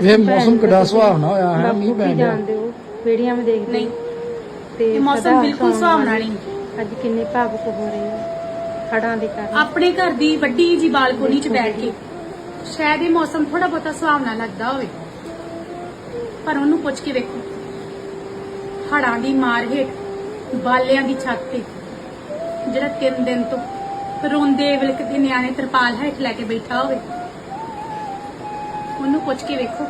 ਵੇ ਮੌਸਮ ਕਿੱਡਾ ਸੁਹਾਵਣਾ ਹੋਇਆ ਹੈ ਮੀਂਹ ਪੈ ਗਿਆ ਜਾਣਦੇ ਹੋ? ਵੀਡੀਓ ਵਿੱਚ ਦੇਖਦੇ ਨਹੀਂ। ਤੇ ਇਹ ਮੌਸਮ ਬਿਲਕੁਲ ਸੁਹਾਵਣਾ। ਨਹੀਂ। ਅੱਜ ਕਿੰਨੇ ਭਾਵੁਕ ਹੋ ਰਹੇ ਆ ਹੜਾਂ ਦੇ ਕਾਰਨ ਆਪਣੇ ਘਰ ਦੀ ਵੱਡੀ ਜੀ ਬਾਲਕੋਨੀ 'ਚ ਬੈਠ ਕੇ। ਸ਼ਾਇਦ ਇਹ ਮੌਸਮ ਥੋੜਾ ਬਹੁਤਾ ਸੁਹਾਵਣਾ ਲੱਗਦਾ ਹੋਵੇ। ਪਰ ਉਹਨੂੰ ਪੁੱਛ ਕੇ ਵੇਖੋ। ਹੜਾਂ ਦੀ ਮਾਰ ਹੇਠ ਬਾਲਿਆਂ ਦੀ ਛੱਤ ਤੇ। ਜਿਹੜਾ ਤਿੰਨ ਦਿਨ ਤੋਂ ਰੋਂਦੇ ਵਿਲਕਦੇ ਨਿਆਣੇ ਤਰਪਾਲ ਹੇਠ ਲੈ ਕੇ ਬੈਠਾ ਹੋਵੇ। ਉਹਨੂੰ ਪੁੱਛ ਕੇ ਵੇਖੋ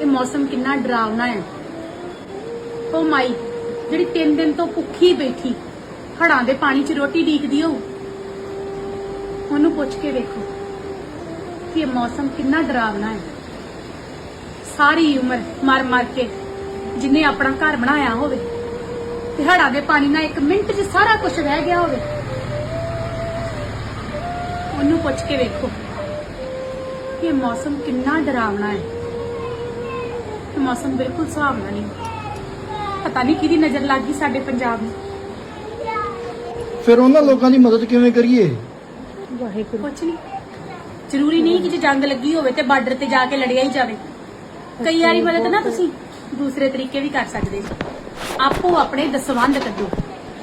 ਇਹ ਮੌਸਮ ਕਿੰਨਾ ਡਰਾਵਨਾ ਹੈ। oh ਉਹ ਮਾਈ ਜਿਹੜੀ ਤਿੰਨ ਦਿਨ ਤੋਂ ਭੁੱਖੀ ਬੈਠੀ ਹੜਾਂ ਦੇ ਪਾਣੀ 'ਚ ਰੋਟੀ ਢੀਕਦੀ ਹੋ ਉਹਨੂੰ ਪੁੱਛ ਕੇ ਵੇਖੋ ਕਿ ਇਹ ਮੌਸਮ ਕਿੰਨਾ ਡਰਾਵਨਾ ਹੈ। ਸਾਰੀ ਉਮਰ ਮਰ ਮਰ ਕੇ ਜਿਨੇ ਆਪਣਾ ਘਰ ਬਣਾਇਆ ਹੋਵੇ ਤੇ ਹੜਾਂ ਦੇ ਪਾਣੀ ਨਾਲ ਇੱਕ ਮਿੰਟ 'ਚ ਸਾਰਾ ਕੁਝ ਰਹਿ ਗਿਆ ਹੋਵੇ। ਉਹਨੂੰ ਪੁੱਛ ਕੇ ਵੇਖੋ ਕਿ ਇਹ ਮੌਸਮ ਕਿੰਨਾ ਡਰਾਵਨਾ ਹੈ। ਇਹ ਮੌਸਮ ਬਿਲਕੁਲ ਸੁਹਾਵਣਾ ਨਹੀਂ। ਪਤਾ ਨਹੀਂ ਕਿਹਦੀ ਨਜ਼ਰ ਲੱਗ ਗਈ ਸਾਡੇ ਪੰਜਾਬ ਨੂੰ। ਫਿਰ ਉਹਨਾਂ ਲੋਕਾਂ ਦੀ ਮਦਦ ਕਿਵੇਂ ਕਰੀਏ? ਵਾਹਿਗੁਰੂ। ਕੁਛ ਨਹੀਂ। ਜ਼ਰੂਰੀ ਨਹੀਂ ਕਿ ਜੇ ਜੰਗ ਲੱਗੀ ਹੋਵੇ ਤੇ ਬਾਰਡਰ ਤੇ ਜਾ ਕੇ ਲੜਿਆ ਹੀ ਜਾਵੇ। ਕਈ ਵਾਰੀ ਮਦਦ ਨਾ ਤੁਸੀਂ ਦੂਸਰੇ ਤਰੀਕੇ ਵੀ ਕਰ ਸਕਦੇ ਜੀ ਆਪੋ ਆਪਣੇ ਦਸਵੰਧ ਕੱਢੋ।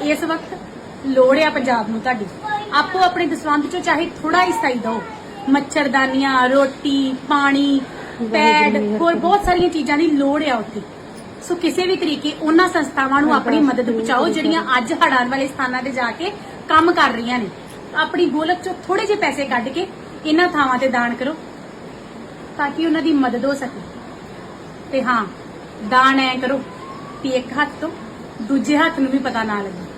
ਇਸ ਵਕਤ ਲੋੜ ਆ ਪੰਜਾਬ ਨੂੰ ਤੁਹਾਡੀ। ਆਪੋ ਆਪਣੇ ਦਸਵੰਧ ਚੋਂ ਚਾਹੇ ਥੋੜਾ ਹਿੱਸਾ ਹੀ ਦਿਓ। ਮੱਛਰਦਾਨੀਆਂ ਰੋਟੀ ਪਾਣੀ ਪੈਡ ਹੋਰ ਬਹੁਤ ਸਾਰੀਆਂ ਚੀਜ਼ਾਂ ਦੀ ਲੋੜ ਆ ਉੱਥੇ। ਸੋ ਕਿਸੇ ਵੀ ਤਰੀਕੇ ਉਹਨਾਂ ਸੰਸਥਾਵਾਂ ਨੂੰ ਆਪਣੀ ਮਦਦ ਪਹੁੰਚਾਓ ਜਿਹੜੀਆਂ ਅੱਜ ਹੜਾਂ ਵਾਲੇ ਸਥਾਨਾਂ ਤੇ ਜਾ ਕੇ ਕੰਮ ਕਰ ਰਹੀਆਂ ਨੇ। ਆਪਣੀ ਗੋਲਕ ਚੋਂ ਥੋੜੇ ਜਿਹੇ ਪੈਸੇ ਕੱਢ ਕੇ ਇਹਨਾਂ ਥਾਵਾਂ ਤੇ ਦਾਨ ਕਰੋ ਤਾਂ ਕਿ ਉਹਨਾਂ ਦੀ ਮਦਦ ਹੋ ਸਕੇ। ਤੇ ਹਾਂ ਦਾਨ ਐ ਕਰੋ ਕਿ ਇੱਕ ਹੱਥ ਤੋਂ ਦੂਜੇ ਹੱਥ ਨੂੰ ਵੀ ਪਤਾ ਨਾ ਲੱਗੇ।